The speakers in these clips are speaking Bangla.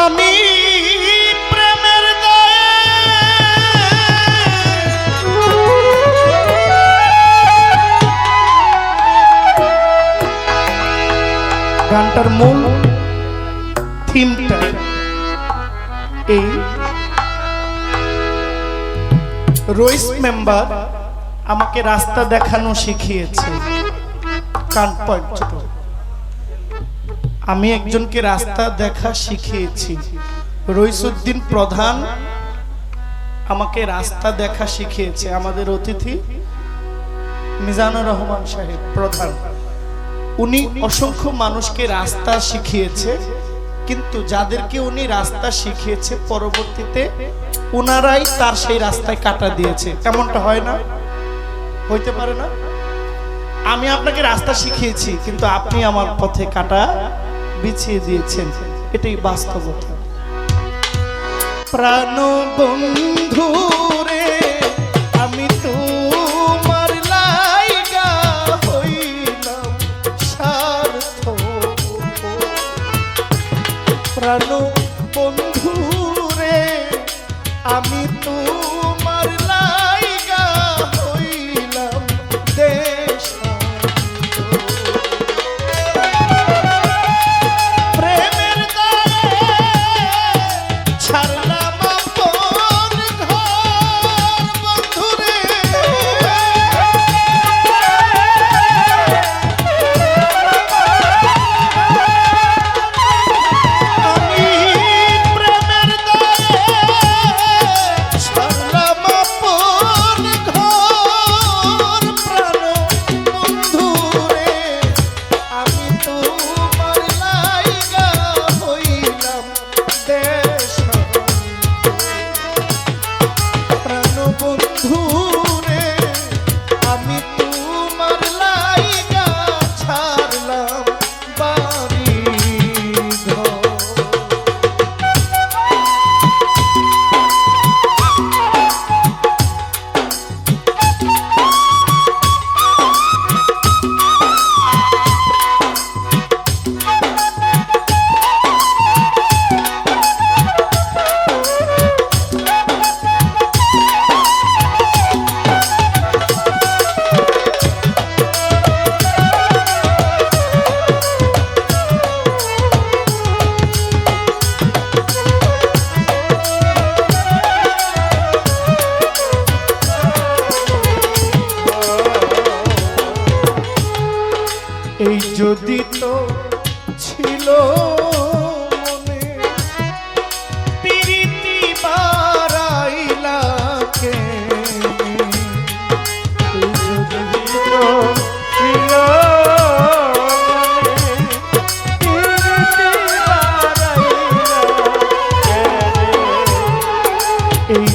আমি প্রেমের গানটার মূল থিমটা এই। রইস মেম্বার আমাকে রাস্তা দেখানো শিখিয়েছে। কান পর্যন্ত। আমি একজনকে রাস্তা দেখা শিখিয়েছি। রইসুদ্দিন প্রধান আমাকে রাস্তা দেখা শিখিয়েছে, আমাদের অতিথি মিজানুর রহমান সাহেব প্রধান। উনি অসংখ্য মানুষকে রাস্তা শিখিয়েছে, কিন্তু যাদেরকে উনি রাস্তা শিখিয়েছে পরবর্তীতে ওনারাই তার সেই রাস্তায় কাটা দিয়েছে। এমনটা হয় না? হইতে পারে না? আমি আপনাকে রাস্তা শিখিয়েছি, কিন্তু আপনি আমার পথে কাটা বিছিয়ে দিয়েছেন এটাই বাস্তবতা। প্রাণ বন্ধু প্রাণ বন্ধু রে আমি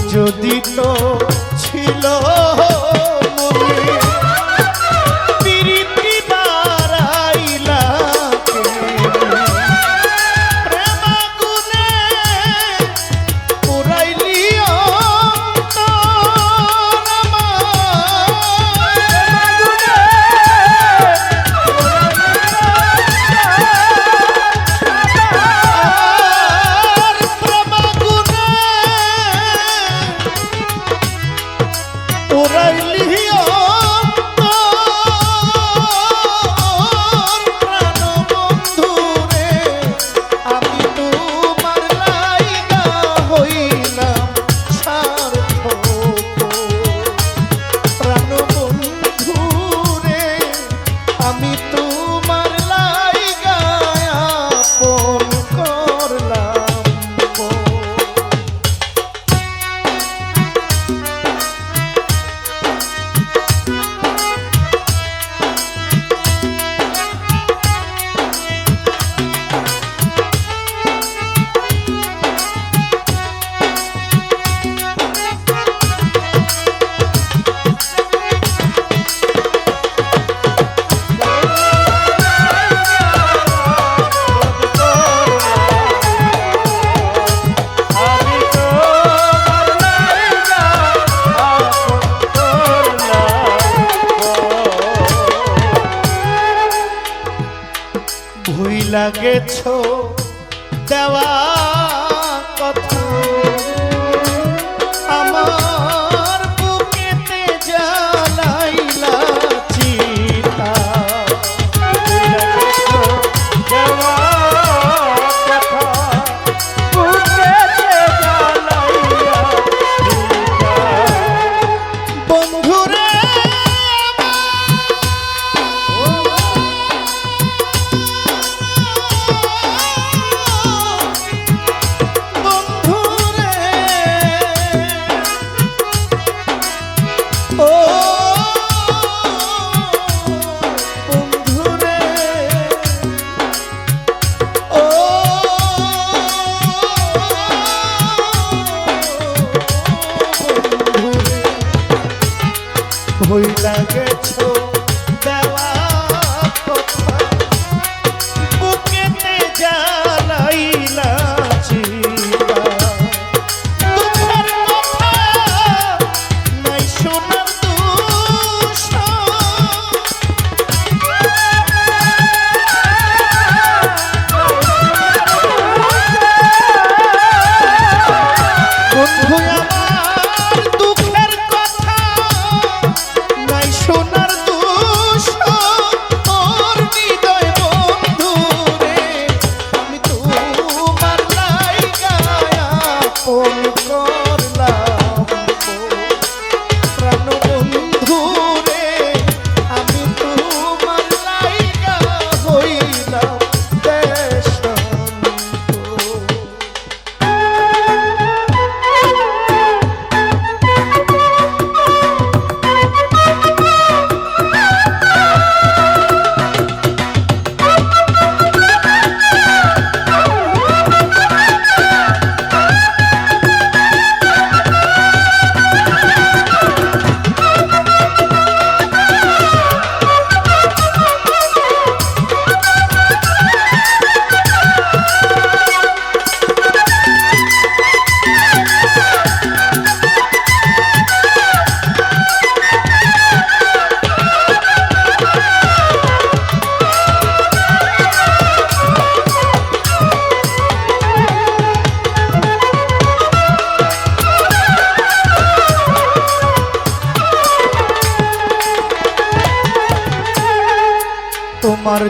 যদি তো ছিল ghetto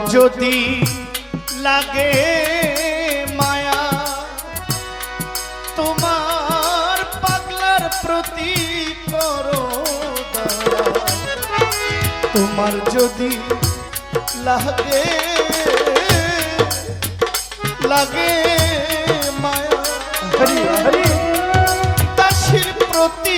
যদি লাগে মায়া তোমার পাগলার প্রতি করো তোমার যদি লাগে লাগে মায়া হরি হরি। দাসির প্রতি